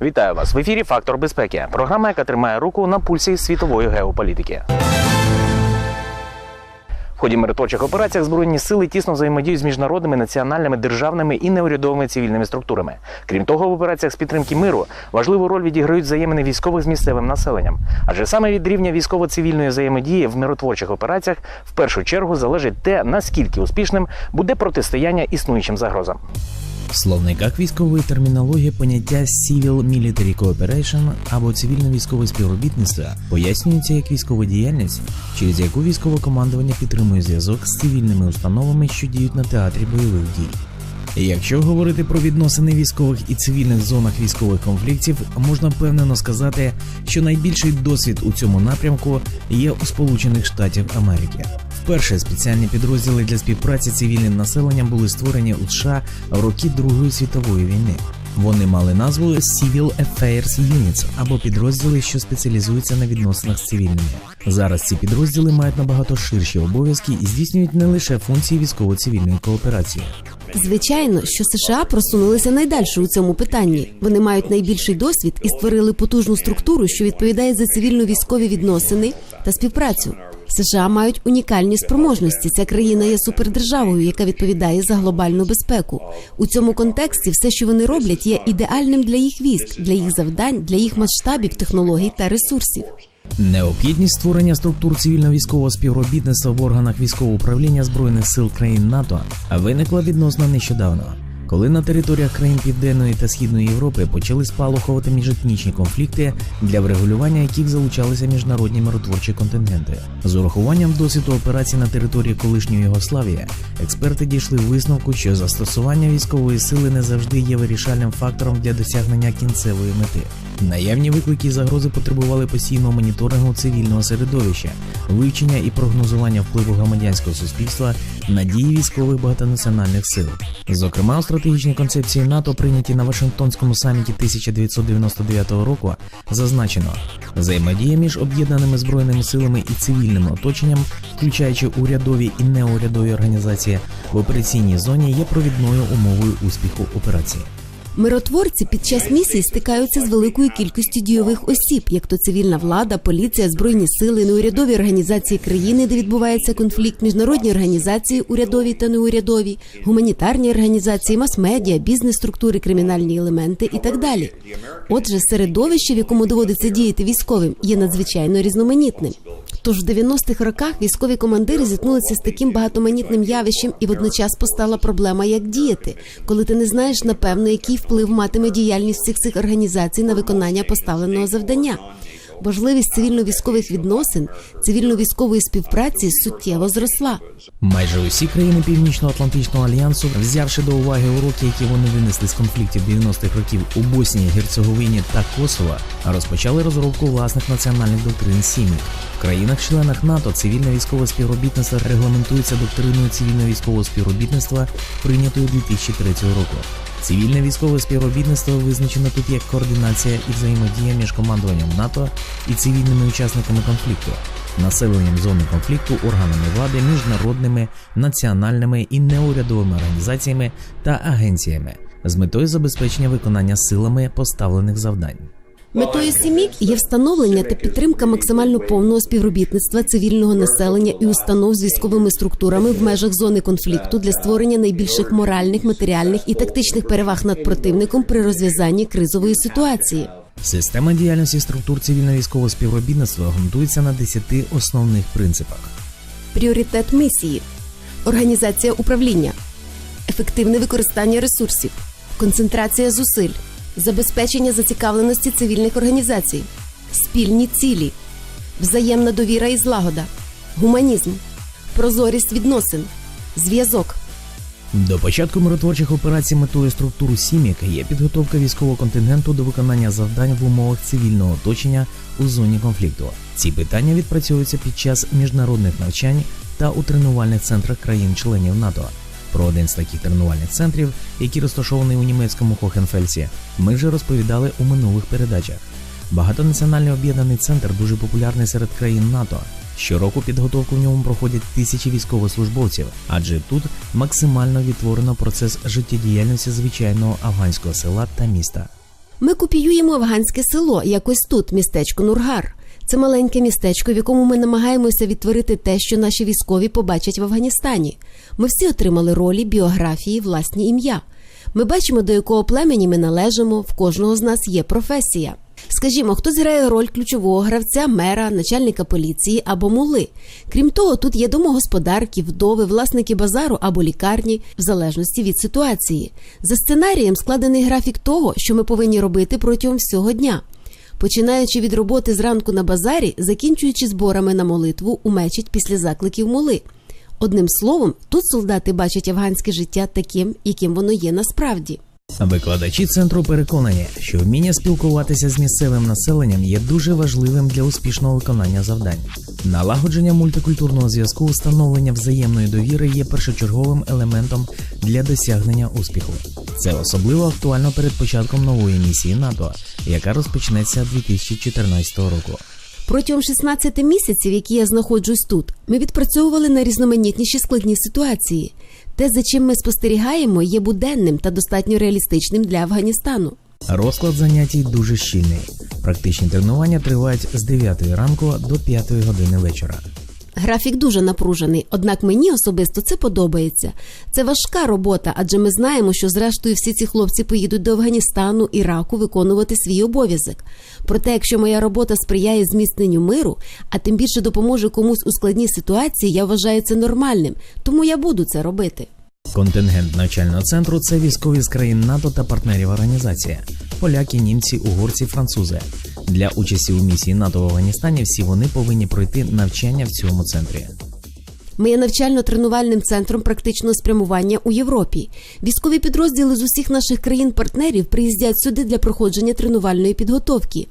Вітаю вас в ефірі Фактор безпеки. Програма, яка тримає руку на пульсі світової геополітики. В ході миротворчих операціях збройні сили тісно взаємодіють з міжнародними національними державними і неурядовими цивільними структурами. Крім того, в операціях з підтримки миру важливу роль відіграють взаємини військових з місцевим населенням. Адже саме від рівня військово-цивільної взаємодії в миротворчих операціях в першу чергу залежить те, наскільки успішним буде протистояння існуючим загрозам. В словниках військової термінології поняття Civil Military Cooperation або цивільно-військове співробітництво пояснюється як військова діяльність, через яку військове командування підтримує зв'язок з цивільними установами, що діють на театрі бойових дій. Якщо говорити про відносини військових і цивільних зонах військових конфліктів, можна впевнено сказати, що найбільший досвід у цьому напрямку є у Сполучених Штатів Америки. Вперше спеціальні підрозділи для співпраці з цивільним населенням були створені у США в роки Другої світової війни. Вони мали назву Civil Affairs Units або підрозділи, що спеціалізуються на відносинах з цивільними. Зараз ці підрозділи мають набагато ширші обов'язки і здійснюють не лише функції військово-цивільної кооперації. Звичайно, що США просунулися найдальше у цьому питанні. Вони мають найбільший досвід і створили потужну структуру, що відповідає за цивільно-військові відносини та співпрацю. США мають унікальні спроможності. Ця країна є супердержавою, яка відповідає за глобальну безпеку. У цьому контексті все, що вони роблять, є ідеальним для їх військ, для їх завдань, для їх масштабів, технологій та ресурсів. Необхідність створення структур цивільно-військового співробітництва в органах військового управління збройних сил країн НАТО виникла відносно нещодавно. Коли на територіях країн Південної та Східної Європи почали спалахувати міжетнічні конфлікти, для врегулювання яких залучалися міжнародні миротворчі контингенти. З урахуванням досвіду операцій на території колишньої Югославії, експерти дійшли висновку, що застосування військової сили не завжди є вирішальним фактором для досягнення кінцевої мети. Наявні виклики і загрози потребували постійного моніторингу цивільного середовища, вивчення і прогнозування впливу громадянського суспільства на дії військових багатонаціональних сил. Зокрема, у стратегічній концепції НАТО, прийняті на Вашингтонському саміті 1999 року, зазначено взаємодія між об'єднаними збройними силами і цивільним оточенням, включаючи урядові і неурядові організації в операційній зоні, є провідною умовою успіху операції. Миротворці під час місії стикаються з великою кількістю дійових осіб, як то цивільна влада, поліція, збройні сили, неурядові організації країни, де відбувається конфлікт, міжнародні організації, урядові та неурядові, гуманітарні організації, мас-медіа, бізнес-структури, кримінальні елементи і так далі. Отже, середовище, в якому доводиться діяти військовим, є надзвичайно різноманітним. Тож в 90-х роках військові командири зіткнулися з таким багатоманітним явищем, і водночас постала проблема, як діяти, коли ти не знаєш напевно, який вплив матиме діяльність всіх цих організацій на виконання поставленого завдання. Важливість цивільно-військових відносин, цивільно-військової співпраці суттєво зросла. Майже усі країни Північно-Атлантичного альянсу, взявши до уваги уроки, які вони винесли з конфліктів 90-х років у Боснії, Герцеговині та Косово, розпочали розробку власних національних доктрин сім'ї. В країнах-членах НАТО цивільне військове співробітництво регламентується доктриною цивільно-військового співробітництва, прийнятою 2003 року. Цивільне військове співробітництво визначено тут як координація і взаємодія між командуванням НАТО і цивільними учасниками конфлікту, населенням зони конфлікту, органами влади, міжнародними, національними і неурядовими організаціями та агенціями з метою забезпечення виконання силами поставлених завдань. Метою сімік є встановлення та підтримка максимально повного співробітництва цивільного населення і установ з військовими структурами в межах зони конфлікту для створення найбільших моральних, матеріальних і тактичних переваг над противником при розв'язанні кризової ситуації. Система діяльності структур цивільно-військового співробітництва ґрунтується на 10 основних принципах. Пріоритет місії, організація управління, ефективне використання ресурсів, концентрація зусиль, забезпечення зацікавленості цивільних організацій, спільні цілі, взаємна довіра і злагода, гуманізм, прозорість відносин, зв'язок. До початку миротворчих операцій метою структур сім'як є підготовка військового контингенту до виконання завдань в умовах цивільного оточення у зоні конфлікту. Ці питання відпрацьовуються під час міжнародних навчань та у тренувальних центрах країн-членів НАТО. Про один з таких тренувальних центрів, який розташований у німецькому Хохенфельсі, ми вже розповідали у минулих передачах. Багатонаціональний об'єднаний центр дуже популярний серед країн НАТО. Щороку підготовку в ньому проходять тисячі військовослужбовців, адже тут максимально відтворено процес життєдіяльності звичайного афганського села та міста. Ми копіюємо афганське село, якось тут, містечко Нургар. Це маленьке містечко, в якому ми намагаємося відтворити те, що наші військові побачать в Афганістані. Ми всі отримали ролі, біографії, власні ім'я. Ми бачимо, до якого племені ми належимо, в кожного з нас є професія. Скажімо, хтось грає роль ключового гравця, мера, начальника поліції або мули. Крім того, тут є домогосподарки, вдови, власники базару або лікарні, в залежності від ситуації. За сценарієм складений графік того, що ми повинні робити протягом всього дня. Починаючи від роботи зранку на базарі, закінчуючи зборами на молитву у мечеть після закликів моли. Одним словом, тут солдати бачать афганське життя таким, яким воно є насправді. Викладачі центру переконані, що вміння спілкуватися з місцевим населенням є дуже важливим для успішного виконання завдань. Налагодження мультикультурного зв'язку, встановлення взаємної довіри є першочерговим елементом для досягнення успіху. Це особливо актуально перед початком нової місії НАТО, яка розпочнеться 2014 року. Протягом 16 місяців, які я знаходжусь тут, ми відпрацьовували найрізноманітніші складні ситуації. Те, за чим ми спостерігаємо, є буденним та достатньо реалістичним для Афганістану. Розклад занятій дуже щільний. Практичні тренування тривають з 9 ранку до 5 години вечора. Графік дуже напружений, однак мені особисто це подобається. Це важка робота, адже ми знаємо, що зрештою всі ці хлопці поїдуть до Афганістану, Іраку виконувати свій обов'язок. Проте, якщо моя робота сприяє зміцненню миру, а тим більше допоможе комусь у складній ситуації, я вважаю це нормальним, тому я буду це робити. Контингент навчального центру це військові з країн НАТО та партнерів організації: поляки, німці, угорці, французи. Для участі у місії НАТО в Афганістані всі вони повинні пройти навчання в цьому центрі. Ми є навчально-тренувальним центром практичного спрямування у Європі. Військові підрозділи з усіх наших країн-партнерів приїздять сюди для проходження тренувальної підготовки.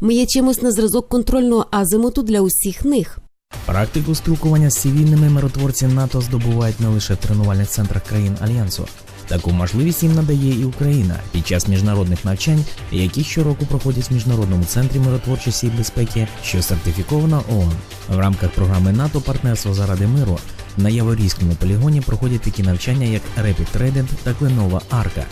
Ми є чимось на зразок контрольного азимуту для усіх них. Практику спілкування з цивільними миротворці НАТО здобувають не лише в тренувальних центрах країн Альянсу. Таку можливість їм надає і Україна під час міжнародних навчань, які щороку проходять в міжнародному центрі миротворчості і безпеки, що сертифіковано ООН. В рамках програми НАТО Партнерство заради миру на Яворійському полігоні проходять такі навчання, як Rapid Trident та Кленова Арка,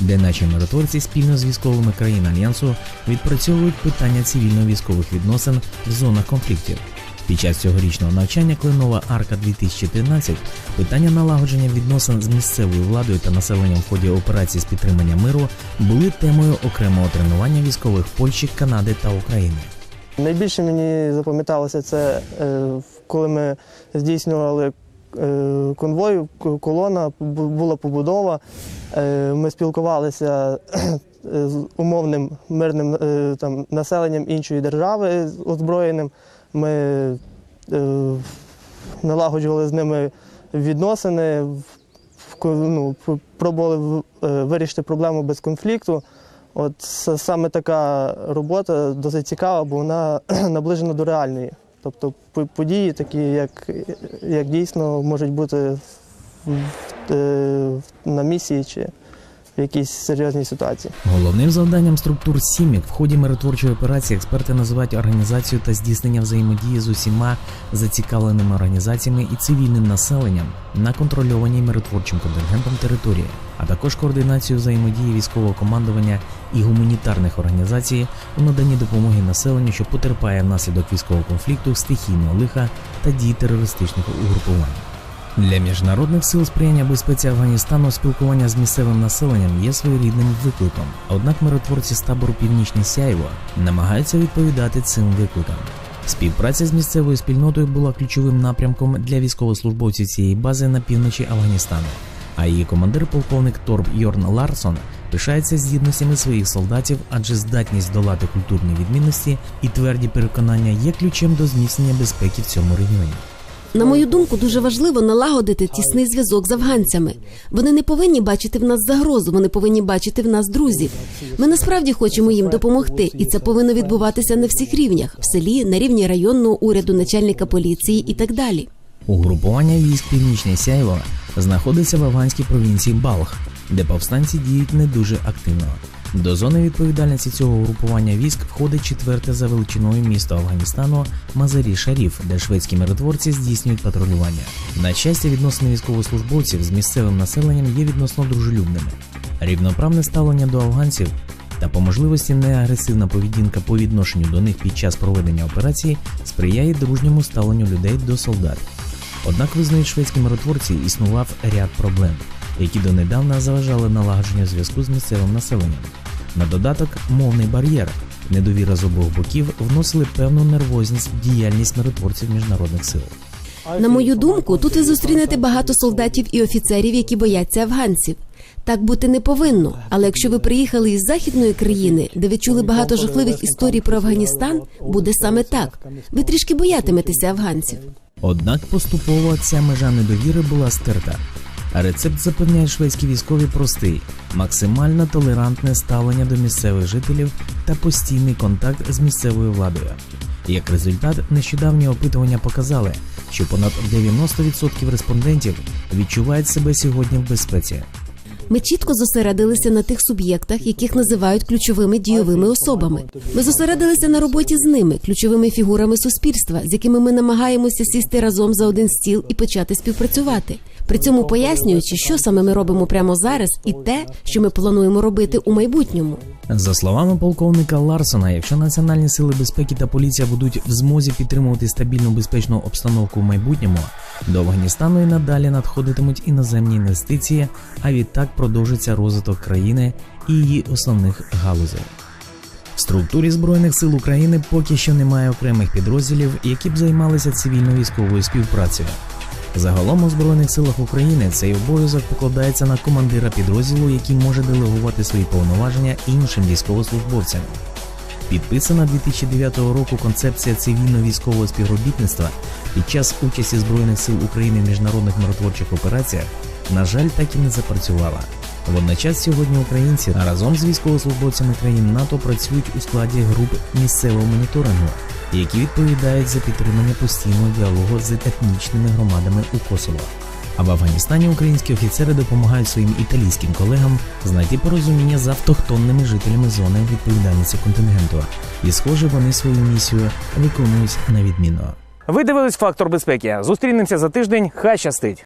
де наші миротворці спільно з військовими країн Альянсу відпрацьовують питання цивільно-військових відносин в зонах конфліктів. Під час цьогорічного навчання Кленова Арка 2013 питання налагодження відносин з місцевою владою та населенням в ході операції з підтримання миру були темою окремого тренування військових Польщі, Канади та України. Найбільше мені запам'яталося це, е, коли ми здійснювали е, конвой, к- колона, була побудова. Е, Ми спілкувалися з умовним мирним там, населенням іншої держави озброєним. Ми е, налагоджували з ними відносини, ну, пробували е, вирішити проблему без конфлікту. От саме така робота досить цікава, бо вона наближена до реальної. Тобто події такі, як, як дійсно можуть бути в- в- е, на місії чи в якійсь серйозній ситуації. Головним завданням структур СІМІК в ході миротворчої операції експерти називають організацію та здійснення взаємодії з усіма зацікавленими організаціями і цивільним населенням на контрольованій миротворчим контингентом території, а також координацію взаємодії військового командування і гуманітарних організацій у наданні допомоги населенню, що потерпає внаслідок військового конфлікту, стихійного лиха та дій терористичних угрупувань. Для міжнародних сил сприяння безпеці Афганістану спілкування з місцевим населенням є своєрідним викликом. Однак миротворці з табору Північне Сяйво намагаються відповідати цим викликам. Співпраця з місцевою спільнотою була ключовим напрямком для військовослужбовців цієї бази на півночі Афганістану. А її командир, полковник Торб Йорн Ларсон, пишається здібностями своїх солдатів, адже здатність долати культурні відмінності і тверді переконання є ключем до зміцнення безпеки в цьому регіоні. На мою думку, дуже важливо налагодити тісний зв'язок з афганцями. Вони не повинні бачити в нас загрозу, вони повинні бачити в нас друзів. Ми насправді хочемо їм допомогти, і це повинно відбуватися на всіх рівнях в селі, на рівні районного уряду, начальника поліції і так далі. Угрупування військ Північне Сяйво знаходиться в афганській провінції Балх, де повстанці діють не дуже активно. До зони відповідальності цього угрупування військ входить четверте за величиною місто Афганістану Мазарі Шаріф, де шведські миротворці здійснюють патрулювання. На щастя, відносини військовослужбовців з місцевим населенням є відносно дружелюбними. Рівноправне ставлення до афганців та по можливості неагресивна поведінка по відношенню до них під час проведення операції сприяє дружньому ставленню людей до солдат. Однак визнають шведські миротворці, існував ряд проблем, які донедавна заважали налагодженню зв'язку з місцевим населенням. На додаток, мовний бар'єр, недовіра з обох боків вносили певну нервозність в діяльність миротворців міжнародних сил. На мою думку, тут ви зустрінете багато солдатів і офіцерів, які бояться афганців. Так бути не повинно. Але якщо ви приїхали із західної країни, де ви чули багато жахливих історій про Афганістан, буде саме так. Ви трішки боятиметеся афганців. Однак поступово ця межа недовіри була стерта. Рецепт запевняє шведські військові простий: максимально толерантне ставлення до місцевих жителів та постійний контакт з місцевою владою. Як результат, нещодавні опитування показали, що понад 90% респондентів відчувають себе сьогодні в безпеці. Ми чітко зосередилися на тих суб'єктах, яких називають ключовими дійовими особами. Ми зосередилися на роботі з ними, ключовими фігурами суспільства, з якими ми намагаємося сісти разом за один стіл і почати співпрацювати. При цьому пояснюючи, що саме ми робимо прямо зараз, і те, що ми плануємо робити у майбутньому. За словами полковника Ларсона, якщо національні сили безпеки та поліція будуть в змозі підтримувати стабільну безпечну обстановку в майбутньому, до Афганістану і надалі надходитимуть іноземні інвестиції, а відтак продовжиться розвиток країни і її основних галузей. В структурі збройних сил України поки що немає окремих підрозділів, які б займалися цивільно-військовою співпрацею. Загалом у збройних силах України цей обов'язок покладається на командира підрозділу, який може делегувати свої повноваження іншим військовослужбовцям. Підписана 2009 року концепція цивільно-військового співробітництва під час участі збройних сил України в міжнародних миротворчих операціях, на жаль, так і не запрацювала. Водночас сьогодні українці разом з військовослужбовцями країн НАТО працюють у складі груп місцевого моніторингу, які відповідають за підтримання постійного діалогу з етнічними громадами у Косово. А в Афганістані українські офіцери допомагають своїм італійським колегам знайти порозуміння з автохтонними жителями зони відповідальності контингенту. І, схоже, вони свою місію виконують на відмінно. Ви дивились фактор безпеки. Зустрінемося за тиждень. Хай щастить!